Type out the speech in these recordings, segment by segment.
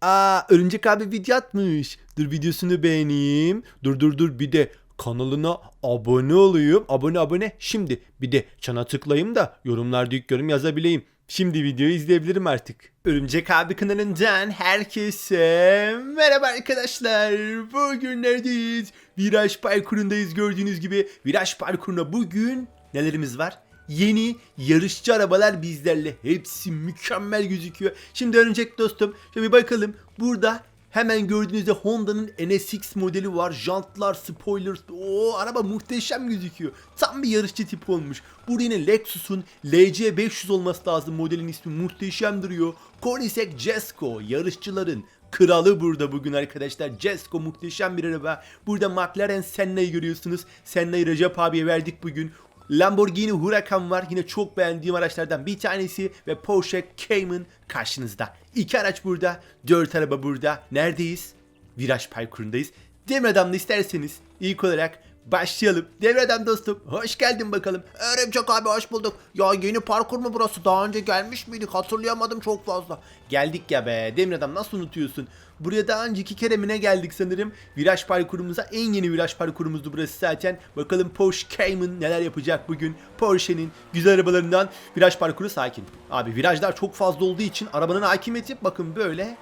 Aa Örümcek abi video atmış. Dur videosunu beğeneyim. Dur dur dur bir de kanalına abone olayım. Abone abone. Şimdi bir de çana tıklayayım da yorumlarda ilk yorum yazabileyim. Şimdi videoyu izleyebilirim artık. Örümcek abi kanalından herkese merhaba arkadaşlar. Bugün neredeyiz? Viraj parkurundayız gördüğünüz gibi. Viraj parkuruna bugün nelerimiz var? Yeni yarışçı arabalar bizlerle. Hepsi mükemmel gözüküyor. Şimdi örümcek dostum şöyle bir bakalım. Burada hemen gördüğünüzde Honda'nın NSX modeli var. Jantlar, spoilers. O araba muhteşem gözüküyor. Tam bir yarışçı tip olmuş. Burada yine Lexus'un LC500 olması lazım. Modelin ismi muhteşem duruyor. Koenigsegg Jesko yarışçıların kralı burada bugün arkadaşlar. Jesko muhteşem bir araba. Burada McLaren Senna'yı görüyorsunuz. Senna'yı Recep abiye verdik bugün. Lamborghini Huracan var. Yine çok beğendiğim araçlardan bir tanesi. Ve Porsche Cayman karşınızda. İki araç burada. Dört araba burada. Neredeyiz? Viraj parkurundayız. Demir Adam'la isterseniz ilk olarak başlayalım. Adam dostum hoş geldin bakalım. Örümcek abi hoş bulduk. Ya yeni parkur mu burası? Daha önce gelmiş miydik? Hatırlayamadım çok fazla. Geldik ya be. Demir Adam nasıl unutuyorsun? Buraya daha önce iki kere mi ne geldik sanırım. Viraj parkurumuza en yeni viraj parkurumuzdu burası zaten. Bakalım Porsche Cayman neler yapacak bugün. Porsche'nin güzel arabalarından viraj parkuru sakin. Abi virajlar çok fazla olduğu için arabanın hakimiyeti bakın böyle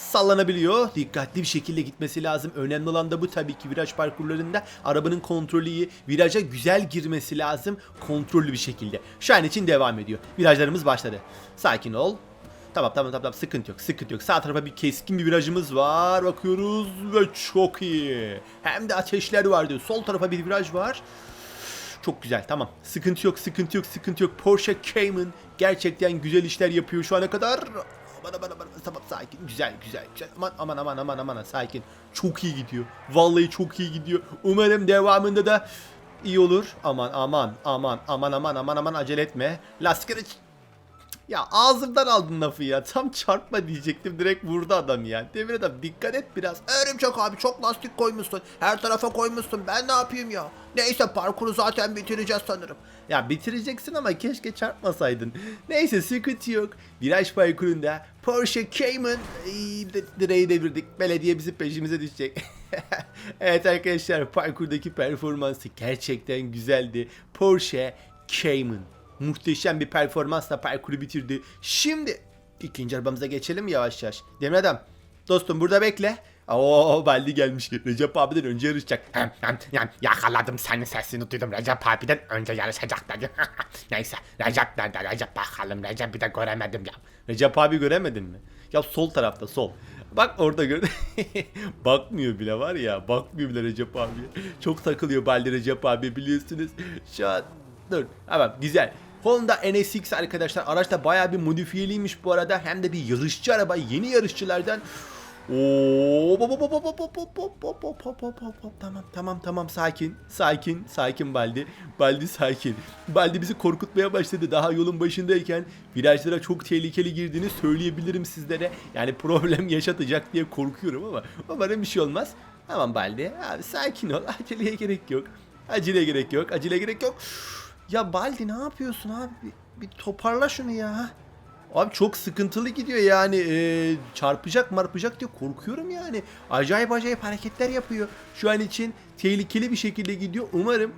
sallanabiliyor. Dikkatli bir şekilde gitmesi lazım. Önemli olan da bu tabii ki viraj parkurlarında. Arabanın kontrolü iyi. Viraja güzel girmesi lazım. Kontrollü bir şekilde. Şu an için devam ediyor. Virajlarımız başladı. Sakin ol. Tamam tamam tamam sıkıntı yok sıkıntı yok. Sağ tarafa bir keskin bir virajımız var. Bakıyoruz ve çok iyi. Hem de ateşler var diyor. Sol tarafa bir viraj var. Çok güzel tamam. Sıkıntı yok sıkıntı yok sıkıntı yok. Porsche Cayman gerçekten güzel işler yapıyor şu ana kadar. Aman aman aman tamam sakin güzel güzel güzel. Aman aman aman aman aman sakin. Çok iyi gidiyor. Vallahi çok iyi gidiyor. Umarım devamında da iyi olur. Aman aman aman aman aman aman aman acele etme. Lastikleri ya ağzımdan aldın lafı ya. Tam çarpma diyecektim. Direkt vurdu adam ya. Demir adam dikkat et biraz. Örümcek abi çok lastik koymuşsun. Her tarafa koymuşsun. Ben ne yapayım ya? Neyse parkuru zaten bitireceğiz sanırım. Ya bitireceksin ama keşke çarpmasaydın. Neyse sıkıntı yok. Viraj parkurunda Porsche Cayman Ay, de- direği devirdik. Belediye bizim peşimize düşecek. evet arkadaşlar parkurdaki performansı gerçekten güzeldi. Porsche Cayman muhteşem bir performansla parkuru bitirdi. Şimdi ikinci arabamıza geçelim yavaş yavaş. Demir adam dostum burada bekle. Oo Baldi gelmiş. Recep abiden önce yarışacak. Hem, hem, hem, yakaladım senin sesini duydum Recep abiden önce yarışacak dedi. Neyse Recep nerede Recep bakalım Recep'i de göremedim ya. Recep abi göremedin mi? Ya sol tarafta sol. Bak orada gör. Bakmıyor bile var ya. Bakmıyor bile Recep abi. Çok takılıyor Baldi Recep abi biliyorsunuz. Şu an dur. Tamam güzel. Honda NSX arkadaşlar. Araç da baya bir modifiyeliymiş bu arada. Hem de bir yarışçı araba. Yeni yarışçılardan. Tamam tamam tamam sakin sakin sakin Baldi Baldi sakin Baldi bizi korkutmaya başladı daha yolun başındayken virajlara çok tehlikeli girdiğini söyleyebilirim sizlere yani problem yaşatacak diye korkuyorum ama umarım bir şey olmaz tamam Baldi abi sakin ol aceleye gerek yok acele gerek yok acele gerek yok ya Baldi ne yapıyorsun abi bir, bir toparla şunu ya Abi çok sıkıntılı gidiyor yani Ee, çarpacak marpacak diye korkuyorum yani. Acayip acayip hareketler yapıyor. Şu an için tehlikeli bir şekilde gidiyor. Umarım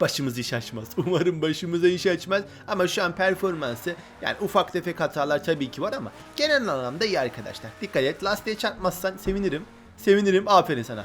başımız iş açmaz. Umarım başımıza iş açmaz. Ama şu an performansı yani ufak tefek hatalar tabii ki var ama genel anlamda iyi arkadaşlar. Dikkat et lastiğe çarpmazsan sevinirim. Sevinirim. Aferin sana.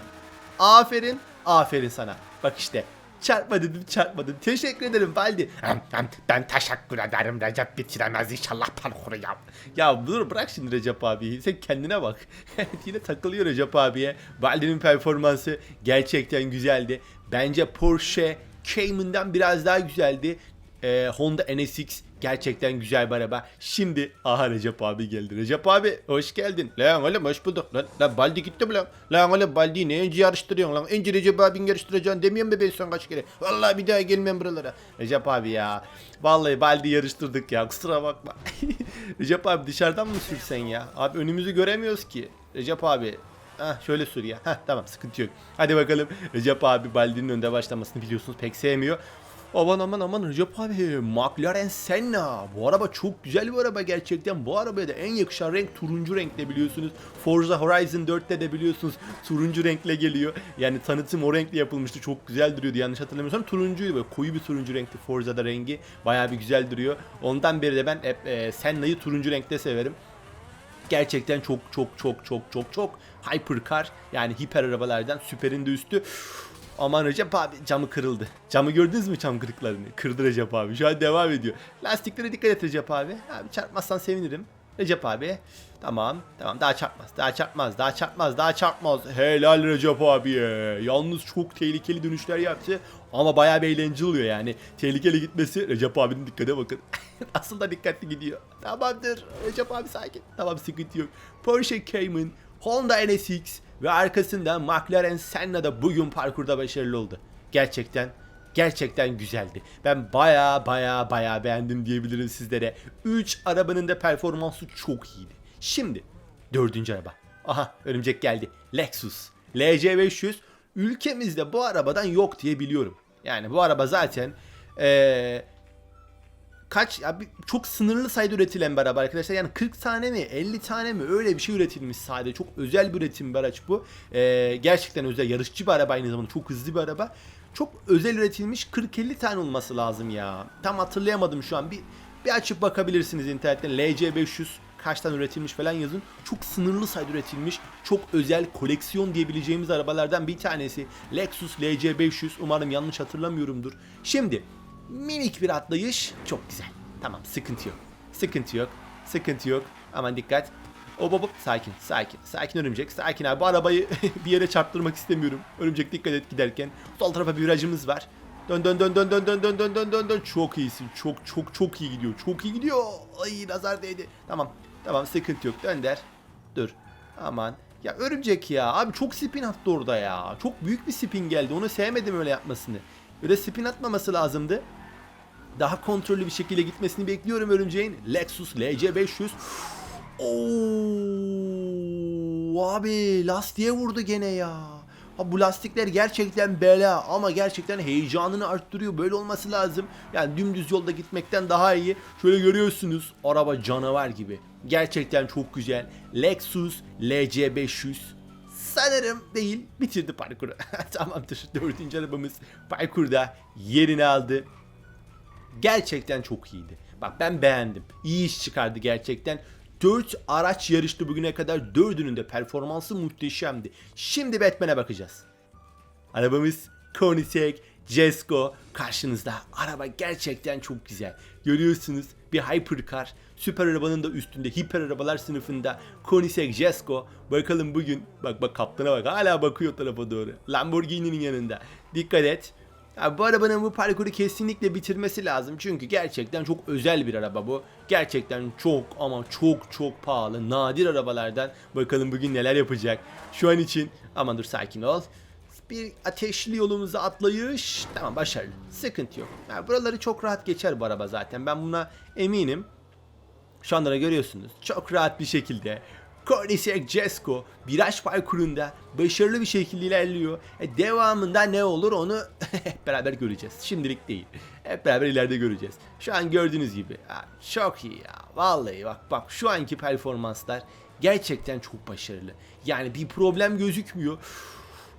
Aferin. Aferin sana. Bak işte çarpma dedim çarpmadın. Teşekkür ederim. Hem, hem, ben teşekkür ederim Recep bitiremez inşallah parkuru ya. Ya dur bırak şimdi Recep abi. Sen kendine bak. Yine takılıyor Recep abiye. Baldi'nin performansı gerçekten güzeldi. Bence Porsche Cayman'dan biraz daha güzeldi. Ee, Honda NSX gerçekten güzel bir araba. Şimdi aha Recep abi geldi. Recep abi hoş geldin. Lan oğlum hoş bulduk. Lan, lan Baldi gitti mi lan? Lan oğlum Baldi ne önce yarıştırıyorsun lan? Önce Recep abin yarıştıracaksın demiyorum mu ben sana kaç kere? Vallahi bir daha gelmem buralara. Recep abi ya. Vallahi Baldi yarıştırdık ya kusura bakma. Recep abi dışarıdan mı sürsen ya? Abi önümüzü göremiyoruz ki. Recep abi Heh, şöyle sür ya. Heh, tamam sıkıntı yok. Hadi bakalım. Recep abi Baldi'nin önde başlamasını biliyorsunuz pek sevmiyor. Aman aman aman Recep abi McLaren Senna. Bu araba çok güzel bir araba gerçekten. Bu arabaya da en yakışan renk turuncu renkte biliyorsunuz. Forza Horizon 4'te de biliyorsunuz turuncu renkle geliyor. Yani tanıtım o renkle yapılmıştı. Çok güzel duruyordu yanlış hatırlamıyorsam. Turuncuydu böyle koyu bir turuncu renkti Forza'da rengi. Bayağı bir güzel duruyor. Ondan beri de ben hep e, Senna'yı turuncu renkte severim. Gerçekten çok çok çok çok çok çok hypercar yani hiper arabalardan süperin de üstü. Aman Recep abi camı kırıldı. Camı gördünüz mü cam kırıklarını? Kırdı Recep abi. Şu an devam ediyor. Lastiklere dikkat et Recep abi. Abi çarpmazsan sevinirim. Recep abi. Tamam. Tamam daha çarpmaz. Daha çarpmaz. Daha çarpmaz. Daha çarpmaz. Helal Recep abiye. Yalnız çok tehlikeli dönüşler yaptı. Ama bayağı bir eğlenceli oluyor yani. Tehlikeli gitmesi Recep abinin dikkate bakın. Asıl da dikkatli gidiyor. Tamamdır. Recep abi sakin. Tamam sıkıntı yok. Porsche Cayman, Honda NSX ve arkasında McLaren Senna da bugün parkurda başarılı oldu. Gerçekten gerçekten güzeldi. Ben baya baya baya beğendim diyebilirim sizlere. 3 arabanın da performansı çok iyiydi. Şimdi dördüncü araba. Aha örümcek geldi. Lexus LC500 ülkemizde bu arabadan yok diye biliyorum. Yani bu araba zaten eee kaç ya bir- çok sınırlı sayıda üretilen bir araba arkadaşlar. Yani 40 tane mi 50 tane mi öyle bir şey üretilmiş sadece. Çok özel bir üretim bir araç bu. Ee, gerçekten özel yarışçı bir araba aynı zamanda çok hızlı bir araba. Çok özel üretilmiş 40-50 tane olması lazım ya. Tam hatırlayamadım şu an. Bir bir açıp bakabilirsiniz internetten LC500 kaç tane üretilmiş falan yazın. Çok sınırlı sayıda üretilmiş. Çok özel koleksiyon diyebileceğimiz arabalardan bir tanesi. Lexus LC500. Umarım yanlış hatırlamıyorumdur. Şimdi minik bir atlayış. Çok güzel. Tamam sıkıntı yok. Sıkıntı yok. Sıkıntı yok. Aman dikkat. Hop hop sakin sakin sakin örümcek sakin abi bu arabayı bir yere çarptırmak istemiyorum. Örümcek dikkat et giderken. Sol tarafa bir virajımız var. Dön dön dön dön dön dön dön dön dön dön dön. Çok iyisin. Çok çok çok iyi gidiyor. Çok iyi gidiyor. Ay nazar değdi. Tamam. Tamam sıkıntı yok. Dönder. Dur. Aman. Ya örümcek ya. Abi çok spin attı orada ya. Çok büyük bir spin geldi. Onu sevmedim öyle yapmasını. Öyle spin atmaması lazımdı. Daha kontrollü bir şekilde gitmesini bekliyorum örümceğin. Lexus LC500. Oo, abi lastiğe vurdu gene ya. Abi bu lastikler gerçekten bela ama gerçekten heyecanını arttırıyor. Böyle olması lazım. Yani dümdüz yolda gitmekten daha iyi. Şöyle görüyorsunuz araba canavar gibi. Gerçekten çok güzel. Lexus LC500 sanırım değil bitirdi parkuru. Tamamdır dördüncü arabamız parkurda yerini aldı gerçekten çok iyiydi. Bak ben beğendim. İyi iş çıkardı gerçekten. 4 araç yarıştı bugüne kadar. 4'ünün de performansı muhteşemdi. Şimdi Batman'e bakacağız. Arabamız Koenigsegg Jesko karşınızda. Araba gerçekten çok güzel. Görüyorsunuz bir hypercar. Süper arabanın da üstünde hiper arabalar sınıfında Koenigsegg Jesko. Bakalım bugün bak bak kaptana bak hala bakıyor tarafa doğru. Lamborghini'nin yanında. Dikkat et. Ya bu arabanın bu parkuru kesinlikle bitirmesi lazım. Çünkü gerçekten çok özel bir araba bu. Gerçekten çok ama çok çok pahalı. Nadir arabalardan. Bakalım bugün neler yapacak. Şu an için aman dur sakin ol. Bir ateşli yolumuza atlayış. Tamam başarılı. Sıkıntı yok. Ya buraları çok rahat geçer bu araba zaten. Ben buna eminim. Şu anda da görüyorsunuz. Çok rahat bir şekilde Koenigsegg Jesko viraj parkurunda başarılı bir şekilde ilerliyor. E, devamında ne olur onu hep beraber göreceğiz. Şimdilik değil. Hep beraber ileride göreceğiz. Şu an gördüğünüz gibi. Çok iyi ya. Vallahi bak bak şu anki performanslar gerçekten çok başarılı. Yani bir problem gözükmüyor.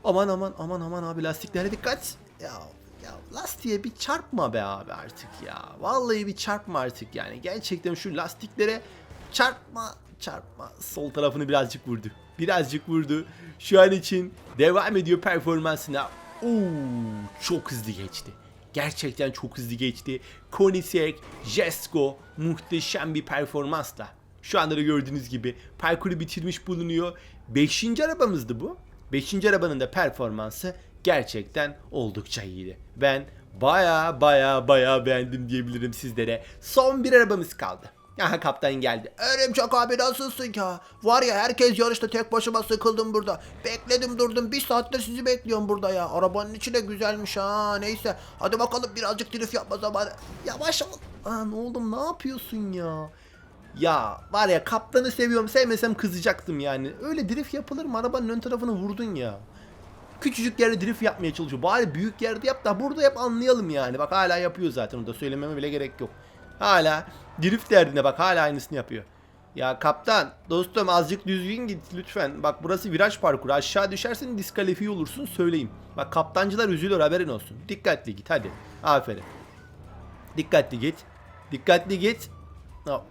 Aman aman aman aman abi lastiklere dikkat. Ya ya lastiğe bir çarpma be abi artık ya. Vallahi bir çarpma artık yani. Gerçekten şu lastiklere çarpma çarpma. Sol tarafını birazcık vurdu. Birazcık vurdu. Şu an için devam ediyor performansına. Oo, çok hızlı geçti. Gerçekten çok hızlı geçti. Koenigsegg, Jesko muhteşem bir performansla. Şu anda da gördüğünüz gibi parkuru bitirmiş bulunuyor. Beşinci arabamızdı bu. Beşinci arabanın da performansı gerçekten oldukça iyiydi. Ben baya baya baya beğendim diyebilirim sizlere. Son bir arabamız kaldı. Aha kaptan geldi. Örümcek abi nasılsın ya? Var ya herkes yarışta tek başıma sıkıldım burada. Bekledim durdum bir saattir sizi bekliyorum burada ya. Arabanın içi de güzelmiş ha neyse. Hadi bakalım birazcık drift yapma zamanı. Yavaş ol. Aa ne oğlum ne yapıyorsun ya? Ya var ya kaptanı seviyorum sevmesem kızacaktım yani. Öyle drift yapılır mı? Arabanın ön tarafını vurdun ya. Küçücük yerde drift yapmaya çalışıyor. Bari büyük yerde yap da burada yap anlayalım yani. Bak hala yapıyor zaten onu da söylememe bile gerek yok. Hala drift derdine bak hala aynısını yapıyor. Ya kaptan dostum azıcık düzgün git lütfen. Bak burası viraj parkuru. Aşağı düşersen diskalifiye olursun söyleyeyim. Bak kaptancılar üzülür haberin olsun. Dikkatli git hadi. Aferin. Dikkatli git. Dikkatli git.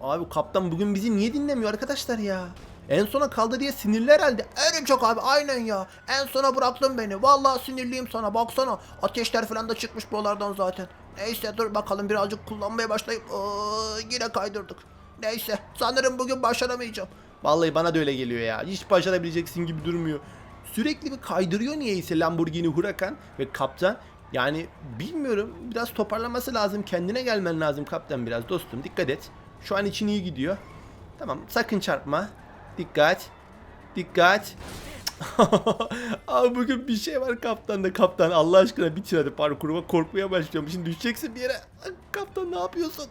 Abi kaptan bugün bizi niye dinlemiyor arkadaşlar ya? En sona kaldı diye sinirli herhalde. En çok abi aynen ya. En sona bıraktın beni. Vallahi sinirliyim sana. Baksana ateşler falan da çıkmış buralardan zaten. Neyse dur bakalım birazcık kullanmaya başlayıp Aa, yine kaydırdık. Neyse sanırım bugün başaramayacağım. Vallahi bana da öyle geliyor ya. Hiç başarabileceksin gibi durmuyor. Sürekli bir kaydırıyor niyeyse Lamborghini Huracan ve kaptan. Yani bilmiyorum biraz toparlaması lazım. Kendine gelmen lazım kaptan biraz dostum. Dikkat et. Şu an için iyi gidiyor. Tamam sakın çarpma. Dikkat. Dikkat. Abi bugün bir şey var kaptanda kaptan Allah aşkına bitir hadi parkuruma korkmaya başlıyorum. Şimdi düşeceksin bir yere. Kaptan ne yapıyorsun?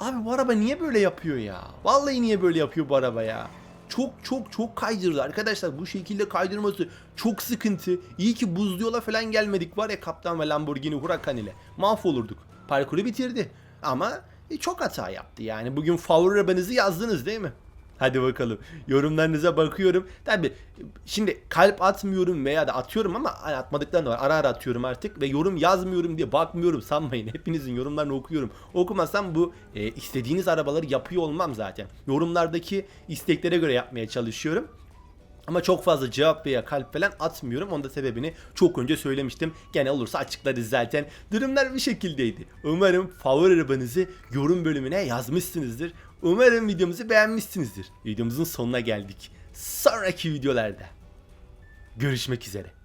Abi bu araba niye böyle yapıyor ya? Vallahi niye böyle yapıyor bu araba ya? Çok çok çok kaydırdı arkadaşlar. Bu şekilde kaydırması çok sıkıntı. İyi ki buzlu yola falan gelmedik var ya Kaptan ve Lamborghini Huracan ile. Mahvolurduk. Parkuru bitirdi. Ama e, çok hata yaptı yani. Bugün favori arabanızı yazdınız değil mi? Hadi bakalım. Yorumlarınıza bakıyorum. Tabi şimdi kalp atmıyorum veya da atıyorum ama hani atmadıklarım da var. Ara ara atıyorum artık ve yorum yazmıyorum diye bakmıyorum sanmayın. Hepinizin yorumlarını okuyorum. Okumasam bu e, istediğiniz arabaları yapıyor olmam zaten. Yorumlardaki isteklere göre yapmaya çalışıyorum. Ama çok fazla cevap veya kalp falan atmıyorum. Onun da sebebini çok önce söylemiştim. Gene olursa açıklarız zaten. Durumlar bir şekildeydi. Umarım favori arabanızı yorum bölümüne yazmışsınızdır. Umarım videomuzu beğenmişsinizdir. Videomuzun sonuna geldik. Sonraki videolarda görüşmek üzere.